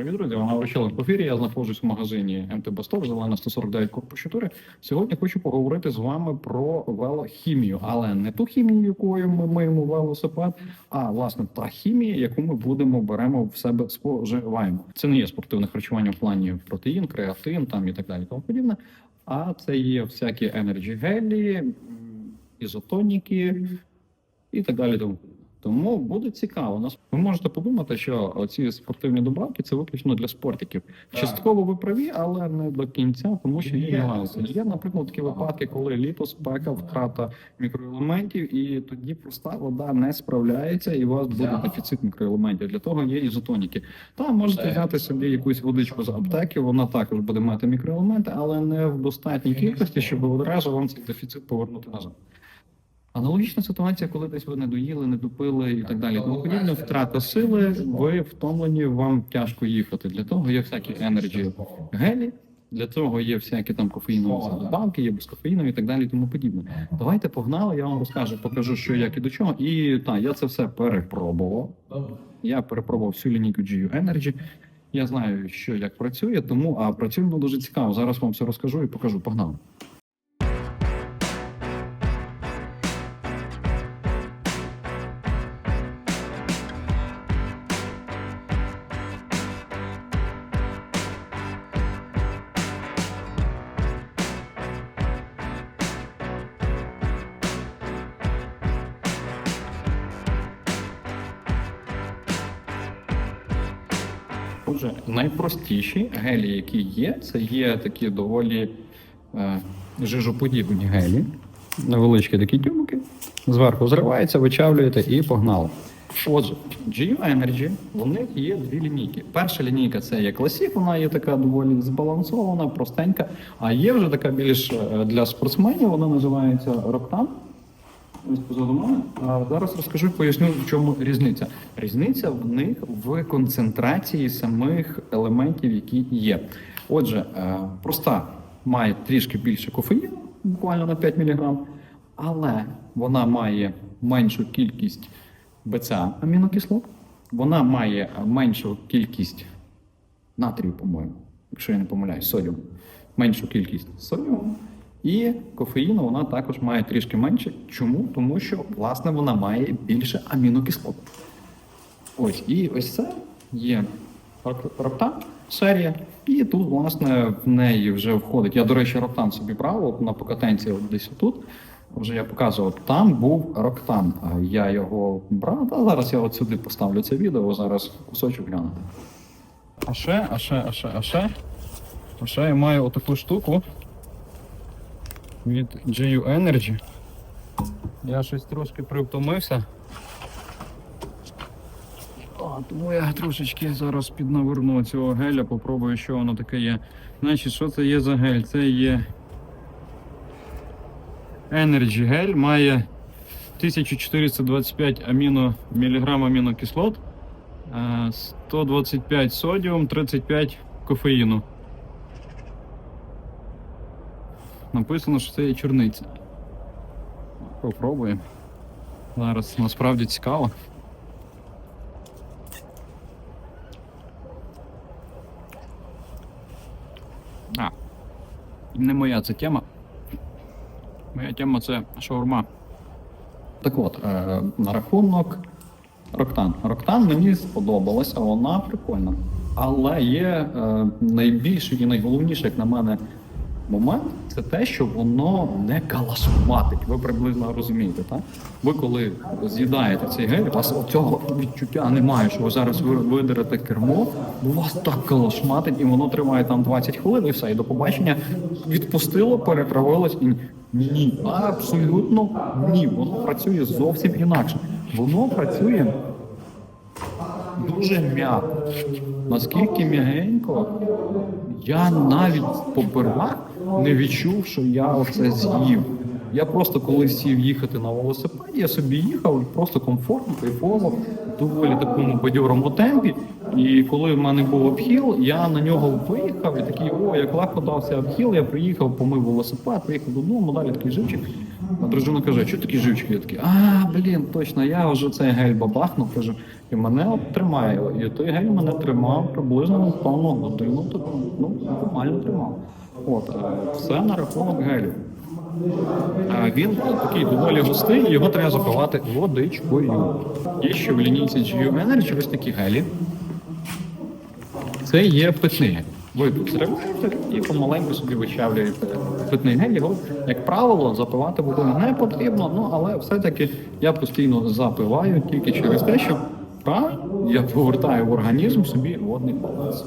Привіт, друзі! Вона вручила в ефірі. Я знаходжусь в магазині МТ Бастов, зелена 149 корпус 4. Сьогодні хочу поговорити з вами про велохімію, але не ту хімію, якою ми миємо велосипед, а власне та хімія, яку ми будемо беремо в себе споживаємо. Це не є спортивне харчування в плані протеїн, креатин там і так далі, тому подібне. А це є всякі енерджі гелі, ізотоніки і так далі. Тому тому буде цікаво. Нас ви можете подумати, що ці спортивні добавки це виключно для спортиків. Частково ви праві, але не до кінця, тому що є нюанси. Є, наприклад, такі випадки, коли літо, спека, втрата мікроелементів, і тоді проста вода не справляється, і у вас буде дефіцит мікроелементів. Для того є ізотоніки. Та можете взяти собі якусь водичку з аптеки, вона також буде мати мікроелементи, але не в достатній кількості, щоб одразу вам цей дефіцит повернути назад. Аналогічна ситуація, коли десь ви не доїли, не допили і так далі. Тому подібне втрата сили, ви втомлені, вам тяжко їхати. Для того є всякі енерджі гелі, для цього є всякі там кофеїнові добавки, є безкофеїнові і так далі. і Тому подібне. Давайте погнали. Я вам розкажу, покажу, що як і до чого. І так, я це все перепробував. Я перепробував всю лінійку GU Energy. Я знаю, що як працює, тому а працює воно дуже цікаво. Зараз вам все розкажу і покажу. Погнали. Отже, найпростіші гелі, які є, це є такі доволі е, жижоподібні гелі, невеличкі такі тюбики. Зверху зривається, вичавлюєте і погнали. Отже, GU Energy, у них є дві лінійки. Перша лінійка це є Classic, вона є така доволі збалансована, простенька. А є вже така більш е, для спортсменів, вона називається Rocktan. А зараз розкажу поясню, в чому різниця. Різниця в них в концентрації самих елементів, які є. Отже, е, проста має трішки більше кофеїну, буквально на 5 мг, але вона має меншу кількість БЦА амінокислот, вона має меншу кількість натрію, по-моєму, якщо я не помиляюсь, содіум, меншу кількість содіуму. І кофеїну вона також має трішки менше. Чому? Тому що власне вона має більше амінокислот. Ось і ось це є роптан серія. І тут, власне, в неї вже входить. Я, до речі, роптан собі брав от на покатенці от десь тут. Вже я показував, там був роктан. Я його брав, а зараз я от сюди поставлю це відео, зараз кусочок глянути. А ще, а ще, а ще, а ще. А ще я маю отаку штуку від GU Energy. Я щось трошки привтомився. Тому я трошечки зараз піднаверну цього геля, попробую, що воно таке є. Значить, що це є за гель? Це є Energy гель, має 1425 аміно, міліграм амінокислот, е, 125 содіум, 35 кофеїну. Написано, що це є чорниця. Попробуємо. Зараз насправді цікаво. А, не моя це тема. Моя тема це шаурма. Так от, е, на рахунок Роктан. Роктан мені сподобалася, вона прикольна. Але є е, найбільший і найголовніший, як на мене, момент це те, що воно не калашматить. Ви приблизно розумієте, так? Ви коли з'їдаєте цей гель, у вас цього відчуття немає, що ви зараз ви- видерете кермо, у вас так калашматить, і воно триває там 20 хвилин, і все, і до побачення відпустило, перетравилось і ні, абсолютно ні. Воно працює зовсім інакше. Воно працює дуже м'яко. Наскільки м'ягенько, я навіть попервах не відчув, що я оце з'їв. Я просто коли сів їхати на велосипеді, я собі їхав просто комфортно, кайфово, доволі такому бадьорому темпі. І коли в мене був обхіл, я на нього виїхав і такий, о, як легко дався обхіл, я приїхав, помив велосипед, приїхав додому, далі такий живчик. А дружина каже, що такі живчики? Я такий, а, блін, точно, я вже цей гель бабахнув. Кажу, І мене от тримає. І той гель мене тримав приблизно напевно годину, так, ну, нормально тримав. От, е, все на рахунок гелю. А він такий доволі густий, його треба запивати водичкою. Є ще в лінійці GU Energy ось такі гелі. Це є питний гель. Ви тут зриваєте і помаленьку собі вичавлюєте питний гель. Його, як правило, запивати водою не потрібно, ну але все-таки я постійно запиваю тільки через те, що та, я повертаю в організм собі водний баланс.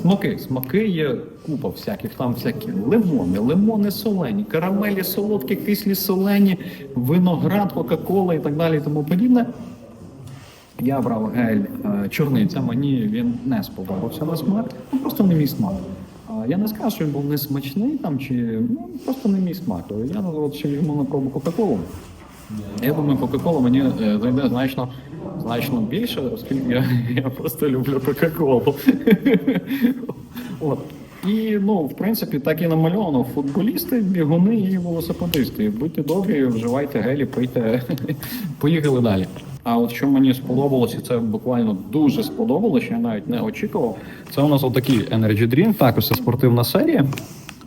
Смаки, смаки є купа всяких, там всякі лимони, лимони солені, карамелі солодкі, кислі солені, виноград, кока-кола і так далі і тому подібне. Я брав гель е, чорниця, мені він не сподобався на смак, ну просто не мій смак. Я не скажу, що він був не смачний там, чи ну, просто не мій смак. Я от ще візьму на пробу Кока-Колу. Я думаю, Кока-Кола мені е, зайде значно, значно більше, оскільки я, я просто люблю Кока-Колу. І ну, в принципі, так і намальовано. Футболісти, бігуни і велосипедисти. Будьте добрі, вживайте гелі, пийте. Поїхали далі. А от що мені сподобалося, це буквально дуже сподобалося, я навіть не очікував. Це у нас отакий Energy Drink, також це спортивна серія.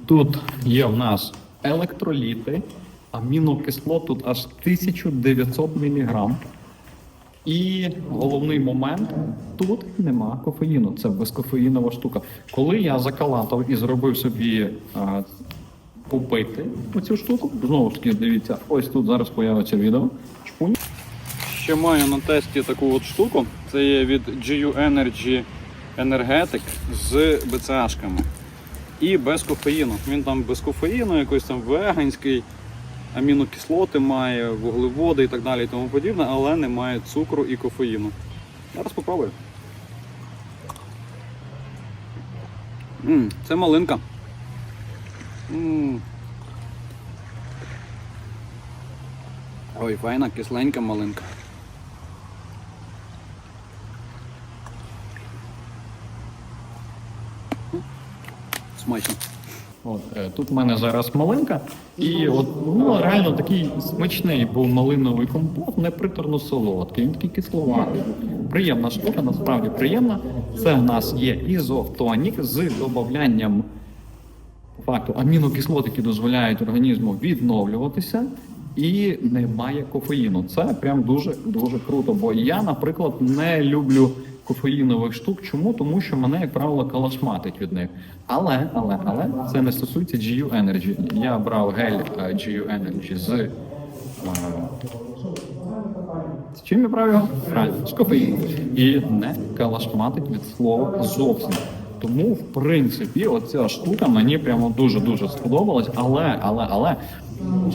Тут є в нас електроліти, амінокислот тут аж 1900 мг. І головний момент тут нема кофеїну. Це безкофеїнова штука. Коли я закалатав і зробив собі а, попити оцю штуку, знову ж таки, дивіться, ось тут зараз появиться відео. Чпунь. Ще маю на тесті таку от штуку. Це є від GU Energy Energetic з BCA-шками. І без кофеїну. Він там без кофеїну, якийсь там веганський, амінокислоти має, вуглеводи і так далі і тому подібне, але не має цукру і кофеїну. Зараз спробую. М, це малинка. М. Ой, файна, кисленька малинка. Смачно. Е, тут в мене зараз малинка, і от ну, реально такий смачний був малиновий компот, не приторно солодкий, він такий кисловатий. Приємна штука, насправді приємна. Це в нас є ізотонік з додаванням факту амінокислот, які дозволяють організму відновлюватися. І немає кофеїну. Це прям дуже дуже круто. Бо я, наприклад, не люблю кофеїнових штук. Чому? Тому що мене, як правило, калашматить від них. Але, але, але це не стосується GU Energy. Я брав гель е, GU Energy з. е, з чим я? Правильно, з кофеїном. І не калашматить від слова зовсім. Тому, в принципі, оця штука мені прямо дуже-дуже сподобалась. Але, але, але,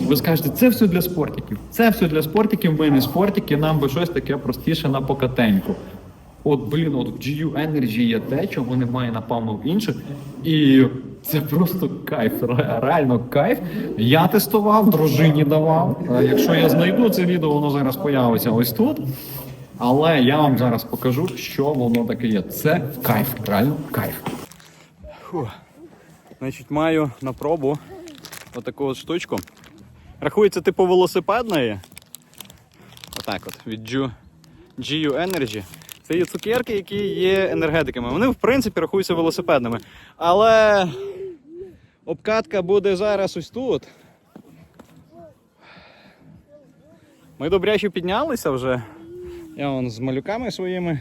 ви скажете, це все для спортиків. Це все для спортиків, ми не спортики, нам би щось таке простіше на покатеньку. От, блін, от в GU Energy є те, чого немає, напевно, в інших. І це просто кайф, реально кайф. Я тестував, дружині давав. Е, Якщо я знайду це відео, воно зараз появиться ось тут. Але я вам зараз покажу, що воно таке є. Це кайф, реально кайф. Фу. Значить, маю на пробу отаку от штучку. Рахується типу велосипедної. Отак от, від Ju- GU Energy. Це є цукерки, які є енергетиками. Вони, в принципі, рахуються велосипедними. Але обкатка буде зараз ось тут. Ми добряче піднялися вже. Я вон з малюками своїми.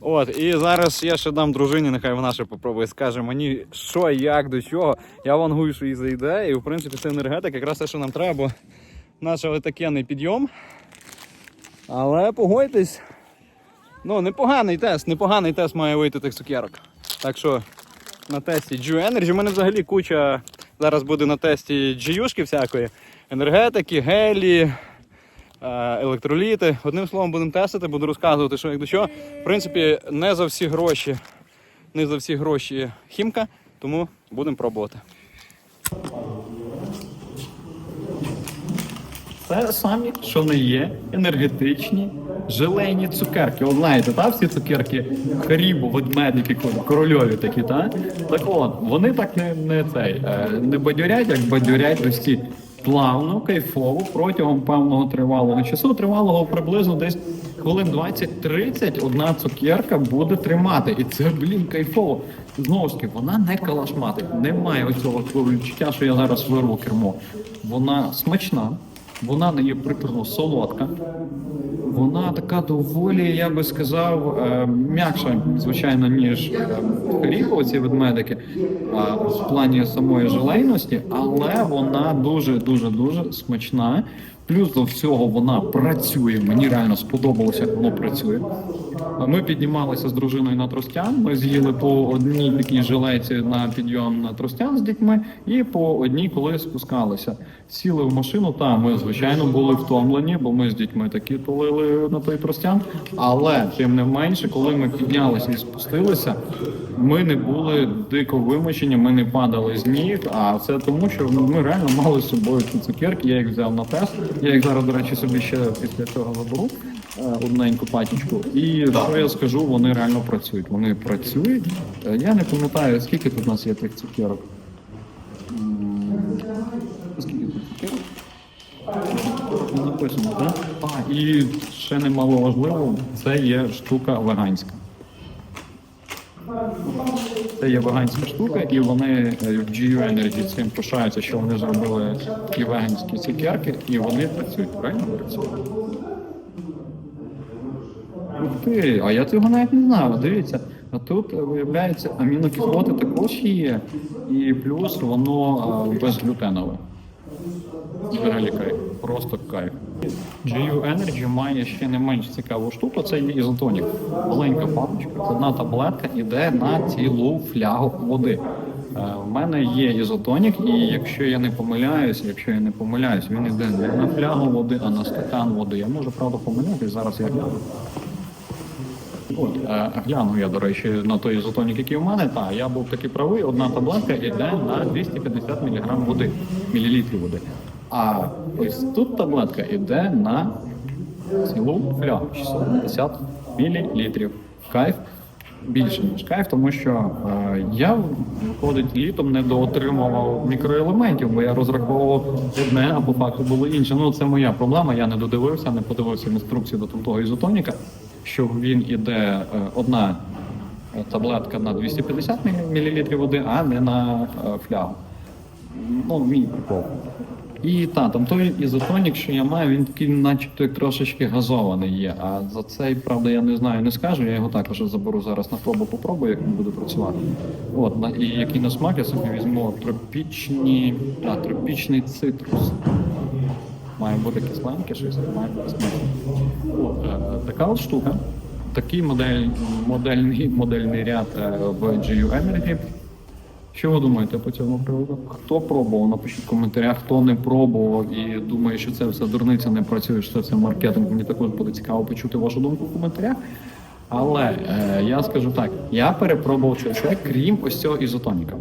От, і зараз я ще дам дружині, нехай вона ще попробує, скаже мені, що, як, до чого. Я вангую, що їй зайде. І в принципі це енергетик, якраз те, що нам треба, бо наш отакенний підйом. Але погодьтесь. Ну, непоганий тест, непоганий тест має вийти тих цукерок. Так що на тесті Ju Energy. У мене взагалі куча зараз буде на тесті GU-шки всякої. Енергетики, гелі, електроліти. Одним словом, будемо тестити, буду розказувати, що як до чого. В принципі, не за всі гроші, не за всі гроші хімка, тому будемо пробувати. Це самі, що не є, енергетичні, желейні цукерки. От знаєте, та всі цукерки Харібо, ведмедики, корольові такі, та? Так от, вони так не, не цей, е, не бадьорять, як бадьорять ось ці плавно, кайфово, протягом певного тривалого часу, тривалого приблизно десь хвилин 20-30 одна цукерка буде тримати. І це, блін, кайфово. Знову ж таки, вона не калашматить. Немає оцього відчуття, що я зараз вирву кермо. Вона смачна, вона не є приторно солодка. Вона така доволі, я би сказав, е, м'якша, звичайно, ніж е, ці ведмедики, в плані самої желейності, але вона дуже, дуже, дуже смачна. Плюс до всього вона працює. Мені реально сподобалося, як воно працює. Ми піднімалися з дружиною на Тростян. Ми з'їли по одній такій жилеці на підйом на Тростян з дітьми, і по одній, коли спускалися. Сіли в машину. Та ми звичайно були втомлені, бо ми з дітьми такі тулили на той Тростян. Але тим не менше, коли ми піднялися і спустилися, ми не були дико вимучені, ми не падали з ніг. А це тому, що ми реально мали з собою цукерки. Я їх взяв на тест. Я їх зараз, до речі, собі ще після цього заберу одненьку пачечку. І що я скажу, вони реально працюють. Вони працюють. Е, Я не пам'ятаю, скільки тут у нас є тих цукерок. Скільки тут цукерок? Не написано, так? А, і ще немало важливо, це є штука веганська. Це є веганська штука, і вони е, в GU Energy цим пишаються, що вони зробили такі веганські цукерки, і вони працюють, правильно працюють. Ух а я цього навіть не знав. Дивіться, а тут е, виявляється амінокислоти також є, і плюс воно е, безглютенове. Взагалі кайф, просто кайф. GU Energy має ще не менш цікаву штуку, це є ізотонік. Маленька папочка, одна таблетка іде на цілу флягу води. Е, В мене є ізотонік, і якщо я не помиляюсь, якщо я не помиляюсь, він іде не на флягу води, а на стакан води. Я можу правда помилятись, зараз я гляну. Е, гляну я, до речі, на той ізотонік, який у мене. Та я був таки правий, одна таблетка йде на 250 мг води, мілілітрів води. А ось тут таблетка йде на цілу флягу 650 мілілітрів. Кайф більше ніж кайф, тому що е, я виходить літом не доотримував мікроелементів, бо я розраховував одне, а по факту було інше. Ну це моя проблема. Я не додивився, не подивився інструкцію до того ізотоніка, що він іде е, одна е, таблетка на 250 мл води, а не на е, флягу. Ну, мій прикол. І та, там той ізотонік, що я маю, він такий, начебто, як трошечки газований є. А за цей, правда, я не знаю, не скажу. Я його також заберу зараз на пробу, попробую, як він буде працювати. От, і який на смак я собі візьму тропічні, а, тропічний цитрус. Має бути кисленьке щось, має бути смачне. Е, така от штука. Такий модель, модельний, модельний ряд е, в GU Energy. Що ви думаєте по цьому приводу? Хто пробував? Напишіть в коментарях, хто не пробував і думає, що це все дурниця не працює, що це маркетинг. Мені також буде цікаво почути вашу думку в коментарях. Але е, я скажу так: я перепробував все, крім ось цього ізотоніка.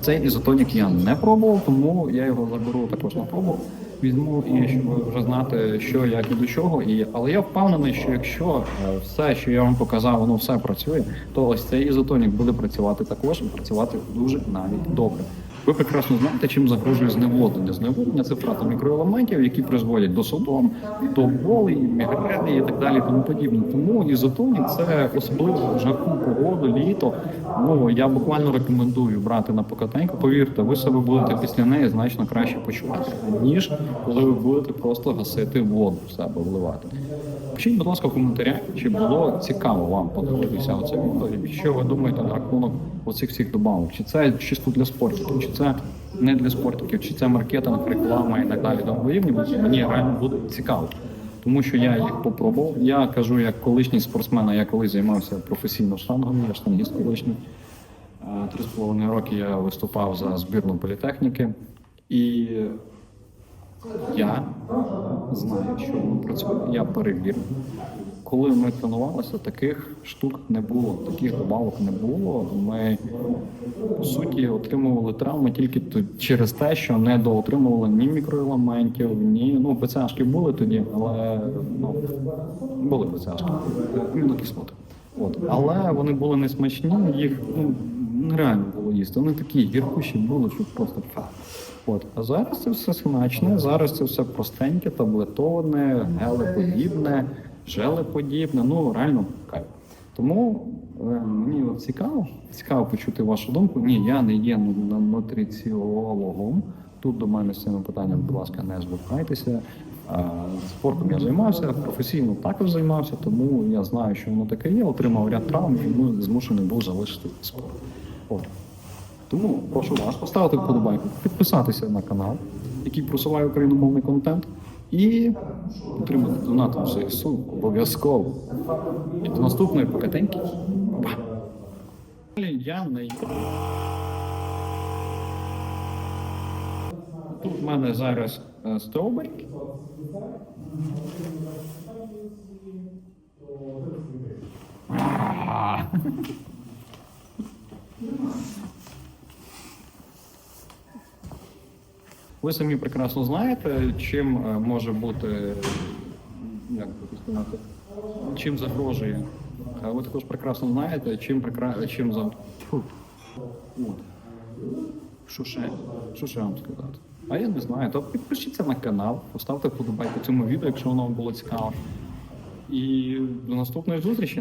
Цей ізотонік я не пробував, тому я його заберу також на пробу. Візьму і щоб вже знати, що як і до чого. І але я впевнений, що якщо е, все, що я вам показав, воно все працює, то ось цей ізотонік буде працювати також і працювати дуже навіть добре. Ви прекрасно знаєте, чим загрожує зневоднення. Зневоднення це втрата мікроелементів, які призводять до судом, до болі, мігрени і так далі, тому подібне. Тому ізотонік це особливо в жарку погоду, літо. Ну я буквально рекомендую брати на покатеньку. Повірте, ви себе будете після неї значно краще почувати, ніж коли ви будете просто гасити воду в себе вливати. Пишіть, будь ласка, в коментарях, чи було цікаво вам подивитися оце відео, і що ви думаєте на рахунок оцих всіх добавок. Чи це чисто для спорту, чи це не для спортиків, чи це маркетинг, реклама і так далі. Тому подібне. Мені реально буде цікаво. Тому що я їх попробував. Я кажу, як колишній спортсмен, я колись займався професійно штангом, я штангіст колишній. Е, Три з половиною роки я виступав за збірну політехніки. І я знаю, що воно працює, я перевірив. Коли ми тренувалися, таких штук не було, таких добавок не було. Ми по суті отримували травми тільки через те, що не доотримували ні мікроелементів, ні ну ПЦАшки були тоді, але ну були ПЦАшки, амінокислоти. От але вони були не смачні, їх ну нереально було їсти. Вони такі гіркуші були, що просто фа. От, а зараз це все смачне, зараз це все простеньке, таблетоване, гелеподібне, желеподібне, ну реально кайф. Тому е, мені цікаво, цікаво почути вашу думку. Ні, я не є ну- ну- нутриціологом. Тут до мене з цими питаннями, будь ласка, не звертайтеся. Спортом я займався, професійно також займався, тому я знаю, що воно таке є. Отримав ряд травм і змушений був залишити спорт. От. Тому прошу вас поставити вподобайку, підписатися на канал, який просуває україномовний контент, і підтримати донатом ЗСУ обов'язково. І до наступної покатеньки. Па! Я не Тут в мене зараз е, стовбурь. Ви самі прекрасно знаєте, чим е, може бути, як сказати, чим загрожує. Ви також прекрасно знаєте, чим прекра... чим за. Що ще? Що ще вам сказати? А я не знаю. То підпишіться на канал, поставте вподобайку цьому відео, якщо воно вам було цікаво. І до наступної зустрічі.